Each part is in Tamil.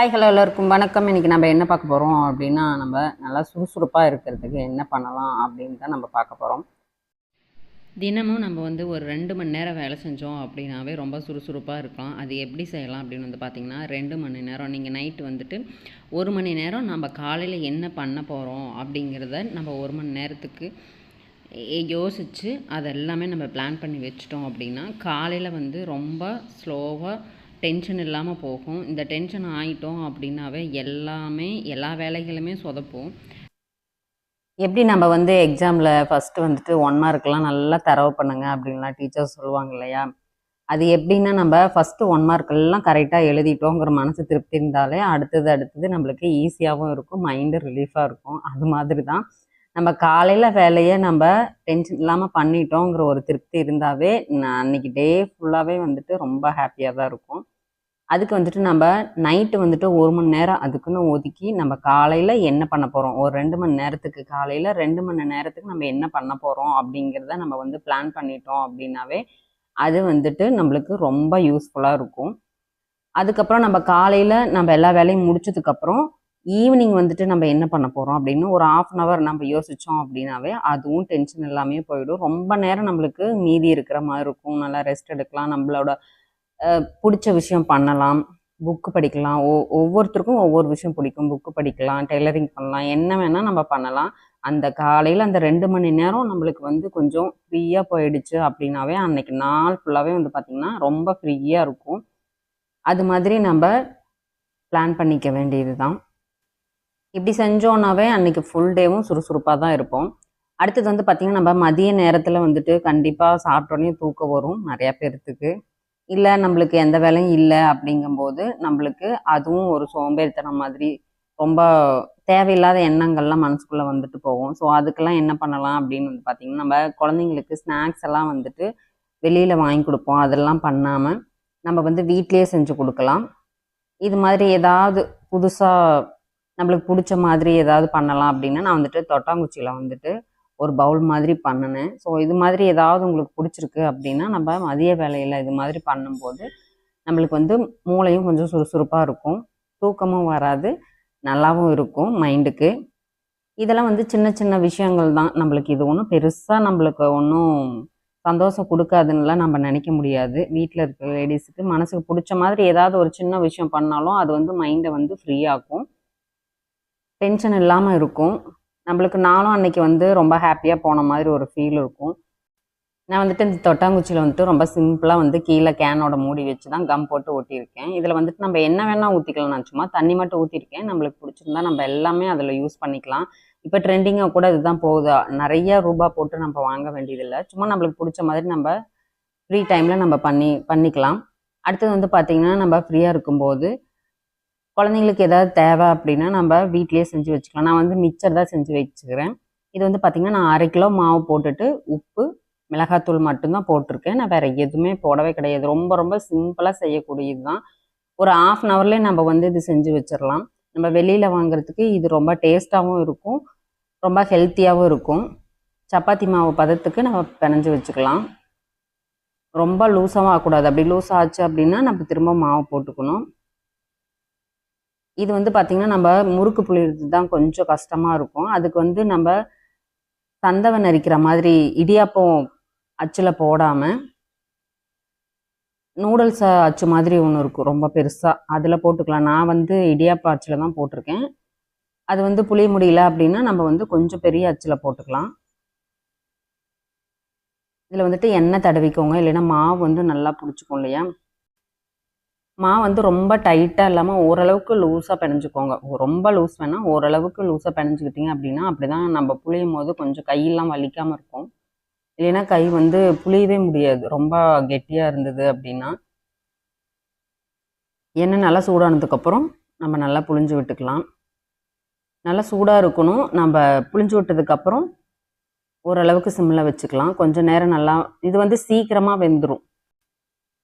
ஹாய் ஹலோ எல்லாருக்கும். வணக்கம். இன்னைக்கு நம்ம என்ன பார்க்க போகிறோம் அப்படின்னா நம்ம நல்லா சுறுசுறுப்பாக இருக்கிறதுக்கு என்ன பண்ணலாம் அப்படின்னு தான் நம்ம பார்க்க போகிறோம் தினமும் நம்ம வந்து ஒரு ரெண்டு மணி நேரம் வேலை செஞ்சோம் அப்படின்னாவே ரொம்ப சுறுசுறுப்பாக இருக்கலாம் அது எப்படி செய்யலாம் அப்படின்னு வந்து பார்த்திங்கன்னா ரெண்டு மணி நேரம். நீங்கள் நைட்டு வந்துட்டு ஒரு மணி நேரம் நம்ம காலையில் என்ன பண்ண போகிறோம் அப்படிங்கிறத நம்ம ஒரு மணி நேரத்துக்கு யோசித்து அதெல்லாமே நம்ம பிளான் பண்ணி வச்சிட்டோம் அப்படின்னா காலையில் வந்து ரொம்ப ஸ்லோவாக டென்ஷன் இல்லாமல் போகும். இந்த டென்ஷன் ஆகிட்டோம் அப்படின்னாவே எல்லாமே எல்லா வேலைகளுமே சொதப்போம். எப்படி நம்ம வந்து எக்ஸாமில் ஃபஸ்ட்டு வந்துட்டு ஒன் மார்க்லாம் நல்லா தரவு பண்ணுங்க அப்படின்லாம் டீச்சர்ஸ் சொல்லுவாங்க இல்லையா? அது எப்படின்னா நம்ம ஃபஸ்ட்டு ஒன் மார்க்கெல்லாம் கரெக்டாக எழுதிட்டோங்கிற மனசு திருப்தி இருந்தாலே அடுத்தது அடுத்தது நம்மளுக்கு ஈஸியாகவும் இருக்கும் மைண்டு ரிலீஃபாக இருக்கும். அது மாதிரி தான் நம்ம காலையில் வேலையை நம்ம டென்ஷன் இல்லாமல் பண்ணிட்டோங்கிற ஒரு திருப்தி இருந்தாவே நான் அன்னைக்கு டே ஃபுல்லாகவே வந்துட்டு ரொம்ப ஹாப்பியாக தான் இருக்கும். அதுக்கு வந்துட்டு நம்ம நைட்டு வந்துட்டு ஒரு மணி நேரம் அதுக்குன்னு ஒதுக்கி நம்ம காலையில் என்ன பண்ண போகிறோம் ஒரு ரெண்டு மணி நேரத்துக்கு காலையில் ரெண்டு மணி நேரத்துக்கு நம்ம என்ன பண்ண போகிறோம் அப்படிங்கிறத நம்ம வந்து பிளான் பண்ணிட்டோம் அப்படின்னாவே அது வந்துட்டு நம்மளுக்கு ரொம்ப யூஸ்ஃபுல்லாக இருக்கும். அதுக்கப்புறம் நம்ம காலையில் நம்ம எல்லா வேலையும் முடிச்சதுக்கப்புறம் ஈவினிங் வந்துட்டு நம்ம என்ன பண்ண போகிறோம் அப்படின்னு ஒரு ஆஃப் அன் ஹவர் நம்ம யோசித்தோம் அப்படின்னாவே அதுவும் டென்ஷன் எல்லாமே போயிடும். ரொம்ப நேரம் நம்மளுக்கு மீதி இருக்கிற மாதிரி இருக்கும். நல்லா ரெஸ்ட் எடுக்கலாம். நம்மளோட பிடிச்ச விஷயம் பண்ணலாம். புக்கு படிக்கலாம். ஒ ஒவ்வொருத்தருக்கும் ஒவ்வொரு விஷயம் பிடிக்கும். புக்கு படிக்கலாம் டெய்லரிங் பண்ணலாம். என்ன வேணால் நம்ம பண்ணலாம். அந்த காலையில் அந்த ரெண்டு மணி நேரம் நம்மளுக்கு வந்து கொஞ்சம் ஃப்ரீயாக போயிடுச்சு அப்படின்னாவே அன்னைக்கு நாள் ஃபுல்லாகவே வந்து பார்த்திங்கன்னா ரொம்ப ஃப்ரீயாக இருக்கும். அது மாதிரி நம்ம பிளான் பண்ணிக்க வேண்டியது தான் இப்படி செஞ்சோன்னாவே அன்னைக்கு ஃபுல் டேவும் சுறுசுறுப்பாக தான் இருப்போம். அடுத்தது வந்து பார்த்திங்கன்னா நம்ம மதிய நேரத்தில் வந்துட்டு கண்டிப்பாக சாப்பிட்டோன்னே தூக்கம் வரும் நிறையா பேர்த்துக்கு. இல்லை நம்மளுக்கு எந்த வேலையும் இல்லை அப்படிங்கும்போது நம்மளுக்கு அதுவும் ஒரு சோம்பேறித்தனம் மாதிரி ரொம்ப தேவையில்லாத எண்ணங்கள்லாம் மனசுக்குள்ளே வந்துட்டு போகும். ஸோ அதுக்கெல்லாம் என்ன பண்ணலாம் அப்படின்னு வந்து பார்த்திங்கன்னா நம்ம குழந்தைங்களுக்கு ஸ்நாக்ஸ் எல்லாம் வந்துட்டு வெளியில் வாங்கி கொடுப்போம். அதெல்லாம் பண்ணாமல் நம்ம வந்து வீட்லேயே செஞ்சு கொடுக்கலாம். இது மாதிரி ஏதாவது புதுசாக நம்மளுக்கு பிடிச்ச மாதிரி ஏதாவது பண்ணலாம் அப்படின்னா நான் வந்துட்டு தொட்டாங்குச்சியில் வந்துட்டு ஒரு பவுல் மாதிரி பண்ணினேன். ஸோ இது மாதிரி ஏதாவது உங்களுக்கு பிடிச்சிருக்கு அப்படின்னா நம்ம மதிய வேலையில் இது மாதிரி பண்ணும்போது நம்மளுக்கு வந்து மூளையும் கொஞ்சம் சுறுசுறுப்பாக இருக்கும். தூக்கமும் வராது. நல்லாவும் இருக்கும் மைண்டுக்கு இதெல்லாம் வந்து சின்ன சின்ன விஷயங்கள் தான். நம்மளுக்கு இது ஒன்றும் பெருசாக நம்மளுக்கு ஒன்றும் சந்தோஷம் கொடுக்காதுன்னுலாம் நம்ம நினைக்க முடியாது. வீட்டில் இருக்கிற லேடிஸுக்கு மனசுக்கு பிடிச்ச மாதிரி ஏதாவது ஒரு சின்ன விஷயம் பண்ணாலும் அது வந்து மைண்டை வந்து ஃப்ரீ டென்ஷன் இல்லாமல் இருக்கும். நம்மளுக்கு நானும் அன்னைக்கு வந்து ரொம்ப ஹாப்பியாக போன மாதிரி ஒரு ஃபீல் இருக்கும். நான் வந்துட்டு இந்த தொட்டாங்குச்சியில் வந்துட்டு ரொம்ப சிம்பிளாக வந்து கீழே கேனோட மூடி வச்சு தான் கம் போட்டு ஓட்டியிருக்கேன். இதில் வந்துட்டு நம்ம என்ன வேணால் ஊற்றிக்கலாம் நான் சும்மா தண்ணி மட்டும் ஊற்றிருக்கேன் நம்மளுக்கு பிடிச்சிருந்தா நம்ம எல்லாமே அதில் யூஸ் பண்ணிக்கலாம். இப்போ ட்ரெண்டிங்காக கூட இதுதான் போகுதா. நிறைய ரூபா போட்டு நம்ம வாங்க வேண்டியதில்லை. சும்மா நம்மளுக்கு பிடிச்ச மாதிரி நம்ம ஃப்ரீ டைமில் நம்ம பண்ணி பண்ணிக்கலாம். அடுத்தது வந்து பார்த்திங்கன்னா நம்ம ஃப்ரீயாக இருக்கும்போது குழந்தைங்களுக்கு ஏதாவது தேவை அப்படின்னா நம்ம வீட்லேயே செஞ்சு வச்சுக்கலாம். நான் வந்து மிக்சர் தான் செஞ்சு வச்சுக்கிறேன். இது வந்து பார்த்திங்கன்னா நான் அரை கிலோ மாவு போட்டுட்டு உப்பு மிளகாத்தூள் மட்டும்தான் போட்டிருக்கேன். நான் வேறு எதுவுமே போடவே கிடையாது. ரொம்ப ரொம்ப சிம்பிளாக செய்யக்கூடியது தான் ஒரு ஆஃப் அன் ஹவர்லேயே நம்ம வந்து இது செஞ்சு வச்சிடலாம் நம்ம வெளியில் வாங்குறதுக்கு இது ரொம்ப டேஸ்ட்டாகவும் இருக்கும். ரொம்ப ஹெல்த்தியாகவும் இருக்கும். சப்பாத்தி மாவு பதத்துக்கு நம்ம பிணைஞ்சு வச்சுக்கலாம். ரொம்ப லூஸாகவும் ஆகக்கூடாது. அப்படி லூஸ் ஆச்சு அப்படின்னா நம்ம திரும்ப மாவு போட்டுக்கணும். இது வந்து பார்த்திங்கன்னா நம்ம முறுக்கு புளியறது தான் கொஞ்சம் கஷ்டமாக இருக்கும். அதுக்கு வந்து நம்ம தந்தவன் நரிக்கிற மாதிரி இடியாப்பம் அச்சில் போடாமல் நூடுல்ஸ் அச்சு மாதிரி ஒன்று இருக்கும் ரொம்ப பெருசாக அதில் போட்டுக்கலாம். நான் வந்து இடியாப்ப அச்சில் தான் போட்டிருக்கேன். அது வந்து புளிய முடியல அப்படின்னா நம்ம வந்து கொஞ்சம் பெரிய அச்சில் போட்டுக்கலாம். இதில் வந்துட்டு எண்ணெய் தடவிக்கோங்க. இல்லைன்னா மாவு வந்து நல்லா பிடிச்சிக்கும் இல்லையா? மா வந்து ரொம்ப டைட்டாக இல்லாமல் ஓரளவுக்கு லூஸாக பிணைஞ்சுக்கோங்க. ரொம்ப லூஸ் வேணால் ஓரளவுக்கு லூஸாக பிணைஞ்சிக்கிட்டீங்க அப்படின்னா அப்படி தான் நம்ம புளியும் போது கொஞ்சம் கையெல்லாம் வலிக்காமல் இருக்கும். இல்லைன்னா கை வந்து புளியவே முடியாது. ரொம்ப கெட்டியாக இருந்தது அப்படின்னா எண்ணெய் நல்லா சூடானதுக்கப்புறம் நம்ம நல்லா புளிஞ்சு விட்டுக்கலாம். நல்லா சூடாக இருக்கணும். நம்ம புளிஞ்சு விட்டதுக்கப்புறம் ஓரளவுக்கு சிம்மில் வச்சுக்கலாம். கொஞ்சம் நேரம் நல்லா இது வந்து சீக்கிரமாக வெந்துடும்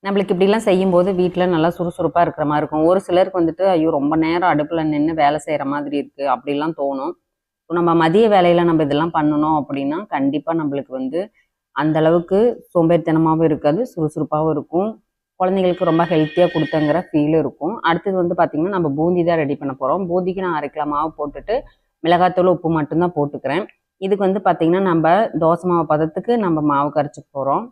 நம்மளுக்கு இப்படிலாம் செய்யும்போது வீட்டில் நல்லா சுறுசுறுப்பாக இருக்கிற மாதிரி இருக்கும். ஒரு சிலருக்கு வந்துட்டு ஐயோ ரொம்ப நேரம் அடுப்பில் நின்று வேலை செய்கிற மாதிரி இருக்குது அப்படிலாம் தோணும். இப்போ நம்ம மதிய வேலையில் நம்ம இதெல்லாம் பண்ணணும் அப்படின்னா கண்டிப்பாக நம்மளுக்கு வந்து அந்த அளவுக்கு சோம்பேறித்தனமாகவும் இருக்காது சுறுசுறுப்பாகவும் இருக்கும். குழந்தைங்களுக்கு ரொம்ப ஹெல்த்தியாக கொடுத்தங்கிற ஃபீல் இருக்கும். அடுத்தது வந்து பார்த்திங்கன்னா நம்ம பூந்தி தான் ரெடி பண்ண போகிறோம் பூந்திக்கு நான் அரை கிலோ மாவு போட்டுட்டு மிளகாத்தூள் உப்பு மட்டும்தான் போட்டுக்கிறேன். இதுக்கு வந்து பார்த்திங்கன்னா நம்ம தோசை மாவு பதத்துக்கு நம்ம மாவு கரைச்சி போகிறோம்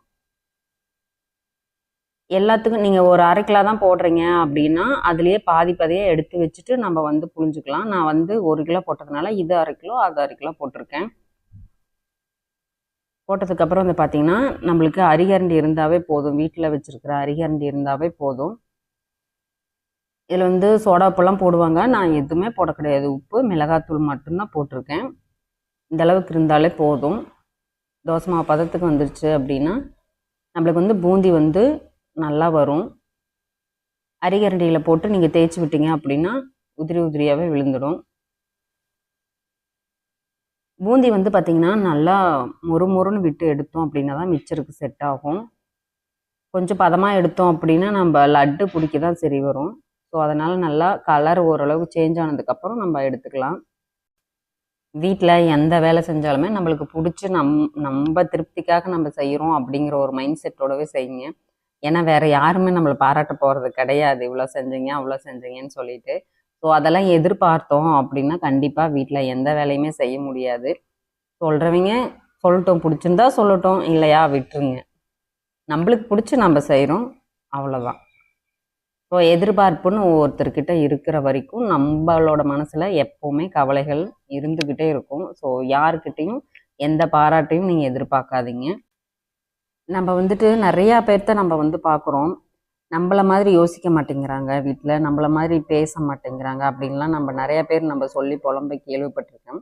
எல்லாத்துக்கும் நீங்கள் ஒரு அரை கிலோ தான் போடுறீங்க அப்படின்னா அதுலேயே பாதி பாதியாக எடுத்து வச்சுட்டு நம்ம வந்து புழிஞ்சுக்கலாம். நான் வந்து ஒரு கிலோ போட்டதுனால இது அரை கிலோ அது அரை கிலோ போட்டிருக்கேன். போட்டதுக்கப்புறம் வந்து பார்த்திங்கன்னா நம்மளுக்கு அரிகரண்டி இருந்தாவே போதும். வீட்டில் வச்சுருக்கிற அரிகரண்டி இருந்தாவே போதும். இதில் வந்து சோடாப்பெல்லாம் போடுவாங்க. நான் எதுவுமே போட கிடையாது. உப்பு மிளகாத்தூள் மட்டும்தான் போட்டிருக்கேன். இந்த அளவுக்கு இருந்தாலே போதும். தோசை மாவு பதத்துக்கு வந்துருச்சு அப்படின்னா நம்மளுக்கு வந்து பூந்தி வந்து நல்லா வரும். அரிகரண்டியில் போட்டு நீங்கள் தேய்ச்சி விட்டீங்க அப்படின்னா உதிரி உதிரியாகவே விழுந்துடும். பூந்தி வந்து பார்த்திங்கன்னா நல்லா மொறு மொறுன்னு விட்டு எடுத்தோம் அப்படின்னா தான் மிச்சருக்கு செட் ஆகும். கொஞ்சம் பதமாக எடுத்தோம் அப்படின்னா நம்ம லட்டு பிடிக்க தான் சரி வரும். ஸோ அதனால் நல்லா கலர் ஓரளவுக்கு சேஞ்ச் ஆனதுக்கப்புறம் நம்ம எடுத்துக்கலாம். வீட்டில் எந்த வேலை செஞ்சாலுமே நம்மளுக்கு பிடிச்சி நம் நம்ம திருப்திக்காக நம்ம செய்கிறோம் அப்படிங்கிற ஒரு மைண்ட் செட்டோடவே செய்யுங்க. ஏன்னா வேற யாருமே நம்மளை பாராட்ட போகிறது கிடையாது. இவ்வளோ செஞ்சீங்க அவ்வளோ செஞ்சீங்கன்னு சொல்லிட்டு. ஸோ அதெல்லாம் எதிர்பார்த்தோம் அப்படின்னா கண்டிப்பாக வீட்டில் எந்த வேலையுமே செய்ய முடியாது. சொல்கிறவங்க சொல்லட்டும். பிடிச்சிருந்தா சொல்லட்டும். இல்லையா விட்டுருங்க. நம்மளுக்கு பிடிச்சி நம்ம செய்கிறோம் அவ்வளோதான் ஸோ எதிர்பார்ப்புன்னு ஒவ்வொருத்தர்கிட்ட இருக்கிற வரைக்கும் நம்மளோட மனசில் எப்போவுமே கவலைகள் இருந்துக்கிட்டே இருக்கும். ஸோ யாருக்கிட்டேயும் எந்த பாராட்டையும் நீங்கள் எதிர்பார்க்காதீங்க. நம்ம வந்துட்டு நிறையா பேர்த்த நம்ம வந்து பார்க்குறோம் நம்மள மாதிரி யோசிக்க மாட்டேங்கிறாங்க வீட்டில் நம்மள மாதிரி பேச மாட்டேங்கிறாங்க அப்படின்லாம் நம்ம நிறைய பேர் நம்ம சொல்லி புலம்ப கேள்விப்பட்டிருக்கோம்.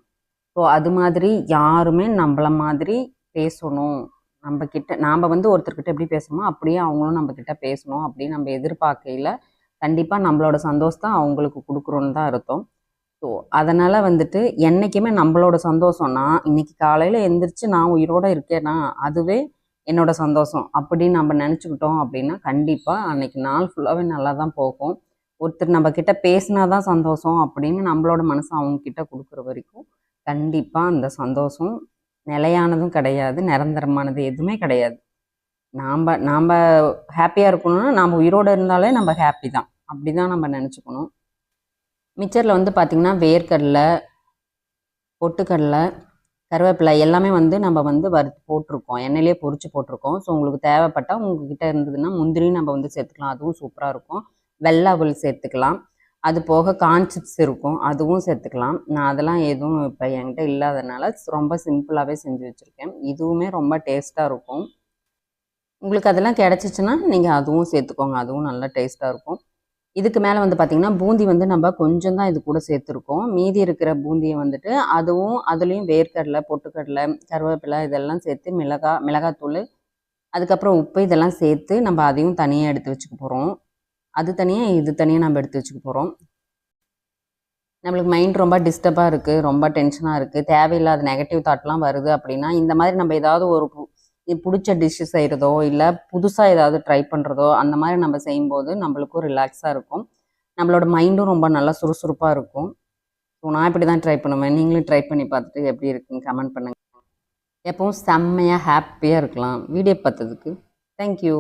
ஸோ அது மாதிரி யாருமே நம்மள மாதிரி பேசணும். நம்ம கிட்ட நாம் வந்து ஒருத்தர்கிட்ட எப்படி பேசணுமோ அப்படியே அவங்களும் நம்ம கிட்ட பேசணும் அப்படின்னு நம்ம எதிர்பார்க்கையில் கண்டிப்பாக நம்மளோட சந்தோஷத்தை அவங்களுக்கு கொடுக்குறோன்னு தான் அர்த்தம். ஸோ அதனால் வந்துட்டு என்றைக்குமே நம்மளோட சந்தோஷம்னா இன்றைக்கி இன்னைக்கு காலையில் எந்திரிச்சு நான் உயிரோட இருக்கேனா? அதுவே என்னோட சந்தோஷம் அப்படின்னு நம்ம நினச்சிக்கிட்டோம் அப்படின்னா கண்டிப்பாக அன்னைக்கு நாள் ஃபுல்லாகவே நல்லா தான் போகும். ஒருத்தர் நம்ம கிட்ட பேசினா தான் சந்தோஷம் அப்படின்னு நம்மளோட மனசை அவங்க கிட்ட கொடுக்குற வரைக்கும் கண்டிப்பாக அந்த சந்தோஷம் நிலையானதும் கிடையாது நிரந்தரமானது எதுவுமே கிடையாது. நாம் நாம் ஹாப்பியாக இருக்கணும்னா நாம் உயிரோடு இருந்தாலே நம்ம ஹாப்பி தான். அப்படி தான் நம்ம நினச்சிக்கணும். மிச்சரில் வந்து பார்த்திங்கன்னா வேர்க்கடலை பொட்டுக்கடலை கருவேப்பிலை எல்லாமே வந்து நம்ம வந்து வறுத்து போட்டிருக்கோம். எண்ணெயிலே பொறிச்சு போட்டிருக்கோம். ஸோ உங்களுக்கு தேவைப்பட்டால் உங்ககிட்ட இருந்ததுன்னா முந்திரி நம்ம வந்து சேர்த்துக்கலாம். அதுவும் சூப்பராக இருக்கும். வெள்ளை அவல் சேர்த்துக்கலாம். அது போக கார்ன் சிப்ஸ் இருக்கும். அதுவும் சேர்த்துக்கலாம். நான் அதெல்லாம் எதுவும் இப்போ என்கிட்ட இல்லாதனால ரொம்ப சிம்பிளாகவே செஞ்சு வச்சுருக்கேன். இதுவுமே ரொம்ப டேஸ்ட்டாக இருக்கும். உங்களுக்கு அதெல்லாம் கிடச்சிச்சின்னா நீங்கள் அதுவும் சேர்த்துக்கோங்க. அதுவும் நல்லா டேஸ்ட்டாக இருக்கும். இதுக்கு மேலே வந்து பார்த்திங்கன்னா பூந்தி வந்து நம்ம கொஞ்சம் தான் இது கூட சேர்த்துருக்கோம். மீதி இருக்கிற பூந்தியை வந்துட்டு அதுவும் அதுலேயும் வேர்க்கடலை பொட்டுக்கடலை கருவேப்பிலை இதெல்லாம் சேர்த்து மிளகா மிளகாத்தூள் அதுக்கப்புறம் உப்பு இதெல்லாம் சேர்த்து நம்ம அதையும் தனியாக எடுத்து வச்சுக்க போகிறோம் அது தனியாக இது தனியாக நம்ம எடுத்து வச்சுக்க போகிறோம் நம்மளுக்கு மைண்ட் ரொம்ப டிஸ்டர்பாக இருக்குது ரொம்ப டென்ஷனாக இருக்குது தேவையில்லாத நெகட்டிவ் தாட்லாம் வருது அப்படின்னா இந்த மாதிரி நம்ம ஏதாவது ஒரு பிடிச்ச டிஷ்ஷு செய்கிறதோ இல்லை புதுசாக ஏதாவது ட்ரை பண்ணுறதோ அந்த மாதிரி நம்ம செய்யும்போது நம்மளுக்கும் ரிலாக்ஸாக இருக்கும். நம்மளோட மைண்டும் ரொம்ப நல்லா சுறுசுறுப்பாக இருக்கும். ஸோ நான் இப்படி தான் ட்ரை பண்ணுவேன். நீங்களும் ட்ரை பண்ணி பார்த்துட்டு எப்படி இருக்குன்னு கமெண்ட் பண்ணுங்கள் எப்பவும் செம்மையாக ஹாப்பியாக இருக்கலாம். வீடியோ பார்த்ததுக்கு தேங்க்யூ